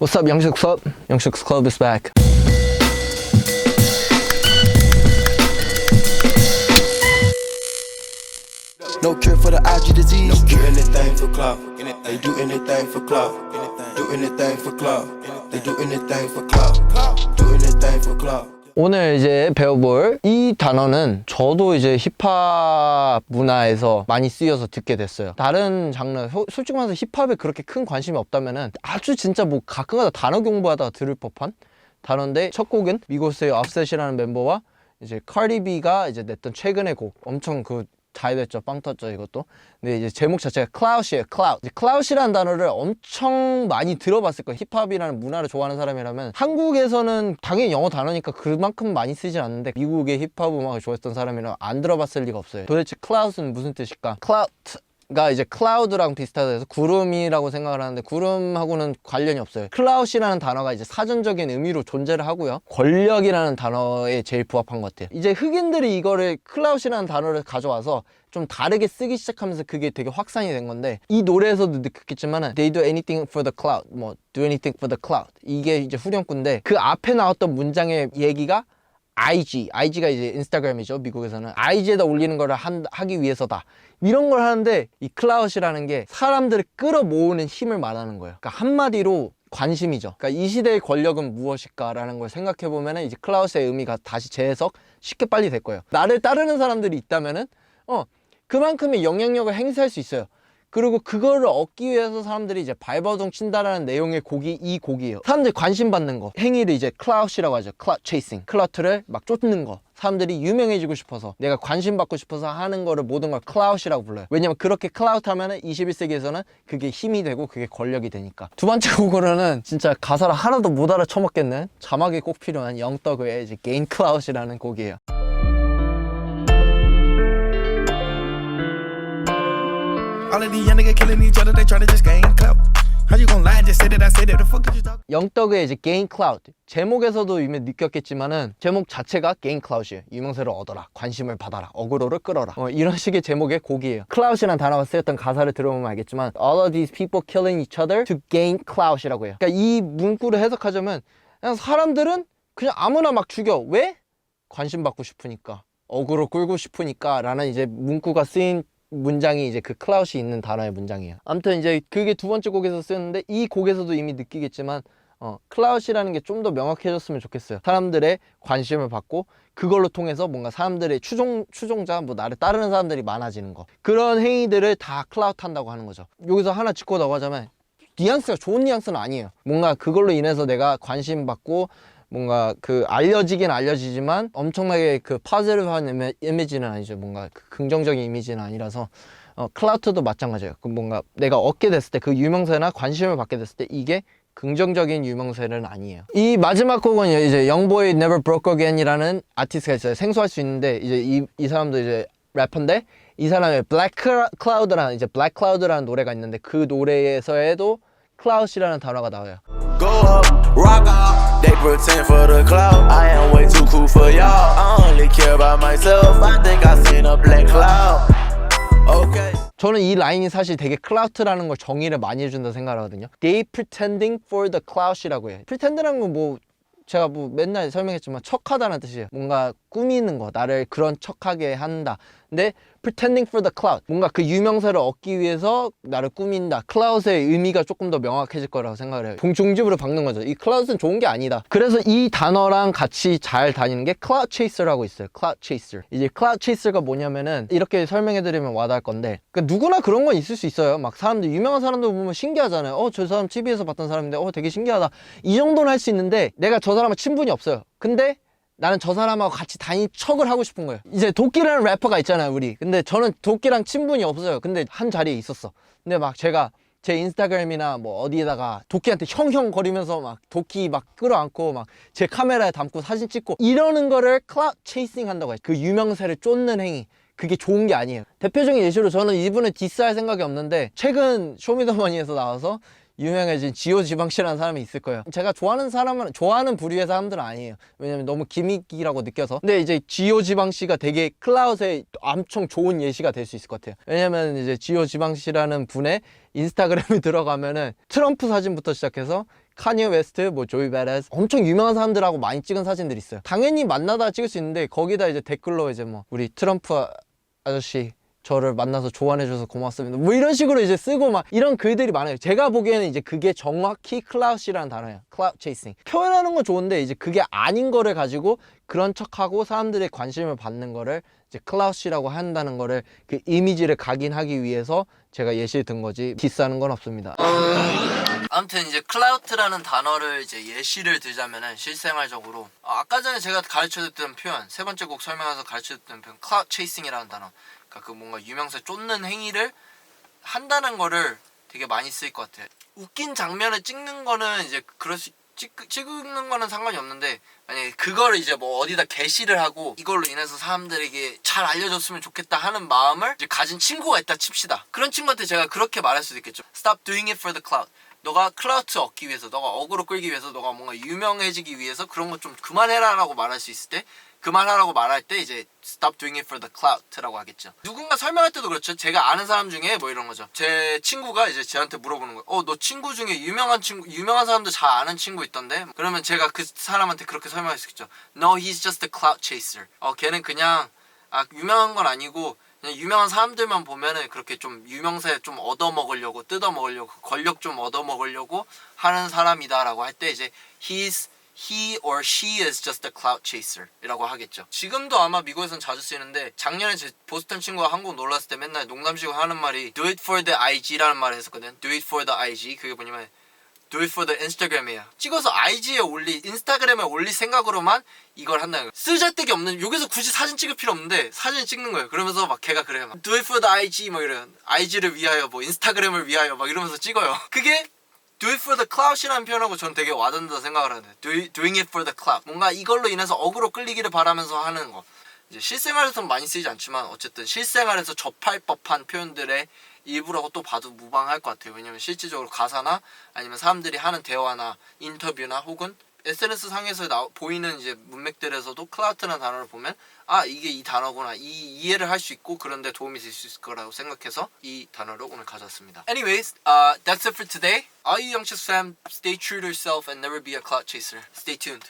What's up, Youngsters Club? Youngsters Club is back. No cure for the IG disease. Do anything for clout. They do anything for clout. Do anything for clout. They do anything for clout. Do anything for clout. 오늘 이제 배워볼 이 단어는 저도 이제 힙합 문화에서 많이 쓰여서 듣게 됐어요. 다른 장르, 소- 솔직히 말해서 힙합에 그렇게 큰 관심이 없다면은 아주 진짜 뭐 가끔가다 단어 공부하다가 들을 법한 단어인데 첫 곡은 미고스의 업셋이라는 멤버와 이제 카디비가 이제 냈던 최근의 곡 엄청 그 잘 됐죠 빵 터졌죠 이것도. 근데 이제 제목 자체가 클라우시에요 클라우 클라우시라는 단어를 엄청 많이 들어봤을 거예요. 힙합이라는 문화를 좋아하는 사람이라면 한국에서는 당연히 영어 단어니까 그만큼 많이 쓰진 않는데 미국의 힙합 음악을 좋아했던 사람이라면 안 들어봤을 리가 없어요. 도대체 클라우스는 무슨 뜻일까? 클라우드 가 이제 클라우드랑 비슷하다 해서 구름이라고 생각을 하는데 구름하고는 관련이 없어요. 클라우시라는 단어가 이제 사전적인 의미로 존재를 하고요. 권력이라는 단어에 제일 부합한 것 같아요. 이제 흑인들이 이거를 클라우시라는 단어를 가져와서 좀 다르게 쓰기 시작하면서 그게 되게 확산이 된 건데 이 노래에서도 느꼈겠지만 They do anything for the cloud 뭐 do anything for the cloud 이게 이제 후렴구인데 그 앞에 나왔던 문장의 얘기가 IG, IG가 이제 인스타그램이죠 미국에서는. IG에다 올리는 거를 한, 하기 위해서다. 이런 걸 하는데 이 클라우시라는 게 사람들을 끌어모으는 힘을 말하는 거예요. 그러니까 한마디로 관심이죠. 그러니까 이 시대의 권력은 무엇일까라는 걸 생각해 보면 이제 클라우스의 의미가 다시 재해석 쉽게 빨리 될 거예요. 나를 따르는 사람들이 있다면은 어 그만큼의 영향력을 행사할 수 있어요 그리고 그거를 얻기 위해서 사람들이 이제 발버둥 친다라는 내용의 곡이 이 곡이에요. 사람들이 관심 받는 거. 행위를 이제 클라우시라고 하죠. 클라우드 체이싱. 클라우트를 막 쫓는 거. 사람들이 유명해지고 싶어서 내가 관심 받고 싶어서 하는 거를 모든 걸 클라우시라고 불러요. 왜냐면 그렇게 클라우트 하면은 21세기에서는 그게 힘이 되고 그게 권력이 되니까. 두 번째 곡으로는 진짜 가사를 하나도 못 알아쳐먹겠는 자막이 꼭 필요한 이제 게인 클라우시라는 곡이에요. All of these young niggas killing each other, they tryna just gain clout. How you gon' lie just say that I said it? The fuck is you talking? 영떡의 이제 게인 클라우드 제목에서도 이미 느꼈겠지만은 제목 자체가 게인 클라우드예요 유명세를 얻어라 관심을 받아라 어그로를 끌어라 어, 이런 식의 제목의 곡이에요 클라우드라는 단어가 쓰였던 가사를 들어보면 알겠지만 all of these people killing each other to gain clout이라고 해요 그러니까 이 문구를 해석하자면 그냥 사람들은 그냥 아무나 막 죽여 왜? 관심 받고 싶으니까 어그로 끌고 싶으니까 라는 이제 문구가 쓰인 문장이 이제 그 클라우시 있는 단어의 문장이에요. 아무튼 이제 그게 두 번째 곡에서 쓰였는데 이 곡에서도 이미 느끼겠지만 어, 클라우시라는 게 좀 더 명확해졌으면 좋겠어요. 사람들의 관심을 받고 그걸로 통해서 뭔가 사람들의 추종 추종자 뭐 나를 따르는 사람들이 많아지는 거 그런 행위들을 다 클라우트 한다고 하는 거죠. 여기서 하나 짚고 나가자면 뉘앙스가 좋은 뉘앙스는 아니에요. 뭔가 그걸로 인해서 내가 관심 받고 뭔가 그 알려지긴 알려지지만 엄청나게 그 이미- 이미지는 아니죠. 뭔가 그 긍정적인 이미지는 아니라서 어, 클라우트도 마찬가지예요. 그 뭔가 내가 얻게 됐을 때 그 유명세나 관심을 받게 됐을 때 이게 긍정적인 유명세는 아니에요. 이 마지막 곡은 이제 영보의 Never Broke Again이라는 아티스트가 있어요. 생소할 수 있는데 이제 이, 이 사람도 이제 래퍼인데 이 사람의 Black Cloud라는 이제 Black Cloud라는 노래가 있는데 그 노래에서에도 클라우시라는 단어가 나와요. They pretend for the cloud. I am way too cool for y'all. I only care about myself. I think I seen a black cloud. Okay. 저는 이 라인이 사실 되게 클라우트라는 걸 정의를 많이 해준다 생각하거든요. They pretending for the cloud이라고 해요. pretend라는 건 뭐 제가 뭐 맨날 설명했지만 척하다는 뜻이에요. 뭔가 꾸미는 거, 나를 그런 척하게 한다. 근데 pretending for the cloud, 뭔가 그 유명세를 얻기 위해서 나를 꾸민다. 클라우드의 의미가 조금 더 명확해질 거라고 생각을 해요. 종- 종집으로 박는 거죠. 이 클라우드는 좋은 게 아니다. 그래서 이 단어랑 같이 잘 다니는 게 클라우드 체이서라고 있어요. 클라우드 체이서. 이제 클라우드 체이서가 뭐냐면은 이렇게 설명해 드리면 와닿을 건데 그러니까 누구나 그런 건 있을 수 있어요. 막 사람들 유명한 사람들 보면 신기하잖아요. 어 저 사람 TV에서 봤던 사람인데 어 되게 신기하다. 이 정도는 할 수 있는데 내가 저 사람과 친분이 없어요. 근데 나는 저 사람하고 같이 다닌 척을 하고 싶은 거예요. 이제 도끼라는 래퍼가 있잖아요, 우리. 근데 저는 도끼랑 친분이 없어요. 근데 한 자리에 있었어. 근데 막 제가 제 인스타그램이나 뭐 어디에다가 도끼한테 형형 거리면서 막 도끼 막 끌어안고 막 제 카메라에 담고 사진 찍고 이러는 거를 클라우드 체이싱 한다고 해요. 그 유명세를 쫓는 행위. 그게 좋은 게 아니에요. 대표적인 예시로 저는 이분을 디스할 생각이 없는데 최근 쇼미더머니에서 나와서 유명해진 지오 지방씨라는 사람이 있을 거예요. 제가 좋아하는 사람은 좋아하는 부류의 사람들은 아니에요. 왜냐면 너무 기믹이라고 느껴서. 근데 이제 지오 지방씨가 되게 클라우드에 엄청 좋은 예시가 될 수 있을 것 같아요. 왜냐면 이제 지오 지방씨라는 분의 인스타그램에 들어가면은 트럼프 사진부터 시작해서 카니에 웨스트, 뭐 조이 베레스 엄청 유명한 사람들하고 많이 찍은 사진들이 있어요. 당연히 만나다 찍을 수 있는데 거기다 이제 댓글로 이제 뭐 우리 트럼프 아- 아저씨 저를 만나서 조언해줘서 고맙습니다. 뭐 이런 식으로 이제 쓰고 막 이런 글들이 많아요. 제가 보기에는 이제 그게 정확히 클라우시라는 단어예요. 클라우드 체이싱. 표현하는 건 좋은데 이제 그게 아닌 거를 가지고 그런 척하고 사람들의 관심을 받는 거를 이제 클라우시라고 한다는 거를 그 이미지를 각인하기 위해서 제가 예시를 든 거지 디스하는 건 없습니다. 아무튼 이제 클라우드라는 단어를 이제 예시를 들자면은 실생활적으로 아, 아까 전에 제가 가르쳐줬던 표현 세 번째 곡 설명해서 가르쳐줬던 표현 클라우드 체이싱이라는 단어. 그러니까 그 뭔가 유명세 쫓는 행위를 한다는 거를 되게 많이 쓸 것 같아요. 웃긴 장면을 찍는 거는 이제 그럴 수 찍, 찍는 거는 상관이 없는데 만약에 그거를 이제 뭐 어디다 게시를 하고 이걸로 인해서 사람들에게 잘 알려줬으면 좋겠다 하는 마음을 가진 친구가 있다 칩시다. 그런 친구한테 제가 그렇게 말할 수도 있겠죠. Stop doing it for the cloud 너가 클라우드 얻기 위해서 너가 어그로 끌기 위해서 너가 뭔가 유명해지기 위해서 그런 거 좀 그만해라 라고 말할 수 있을 때 그만하라고 말할 때 이제 stop doing it for the clout라고 하겠죠. 누군가 설명할 때도 그렇죠. 제가 아는 사람 중에 뭐 이런 거죠. 제 친구가 이제 저한테 물어보는 거예요. 어, 너 친구 중에 유명한 친구, 유명한 사람들 잘 아는 친구 있던데? 그러면 제가 그 사람한테 그렇게 설명할 수 있겠죠. No, he's just a clout chaser. 어, 걔는 그냥 아, 유명한 건 아니고 유명한 사람들만 보면은 그렇게 좀 유명세 좀 얻어먹으려고 뜯어먹으려고 권력 좀 얻어먹으려고 하는 사람이다라고 할 때 이제 he's he or she is just a cloud chaser 이라고 하겠죠. 지금도 아마 미국에선 자주 쓰이는데 작년에 제 보스턴 친구가 한국 놀러 왔을 때 맨날 농담식으로 하는 말이 do it for the IG라는 말을 했었거든. do it for the IG 그게 뭐냐면 do it for the Instagram이에요. 찍어서 IG에 올리, 인스타그램에 올릴 생각으로만 이걸 한다는 거예요. 쓰잘데기 없는, 여기서 굳이 사진 찍을 필요 없는데 사진 찍는 거예요. 그러면서 막 걔가 그래요. 막, do it for the IG 뭐 이래요. IG를 위하여 뭐 인스타그램을 위하여 막 이러면서 찍어요. 그게 do it for the cloud이라는 표현하고 전 되게 와닿는다 생각을 하는데 do doing it for the cloud. 뭔가 이걸로 인해서 어그로 끌리기를 바라면서 하는 거. 이제 실생활에서는 많이 쓰이지 않지만 어쨌든 실생활에서 접할 법한 표현들의 일부라고 또 봐도 무방할 것 같아요. 왜냐면 실질적으로 가사나 아니면 사람들이 하는 대화나 인터뷰나 혹은 SNS 상에서 나, 보이는 이제 문맥들에서도 클라우트라는 단어를 보면 아 이게 이 단어구나 이 이해를 할 수 있고 그런데 도움이 될 수 있을 거라고 생각해서 이 단어를 오늘 가져왔습니다. Anyways, uh, that's it for today. All you young fam, stay true to yourself and never be a clout chaser. Stay tuned.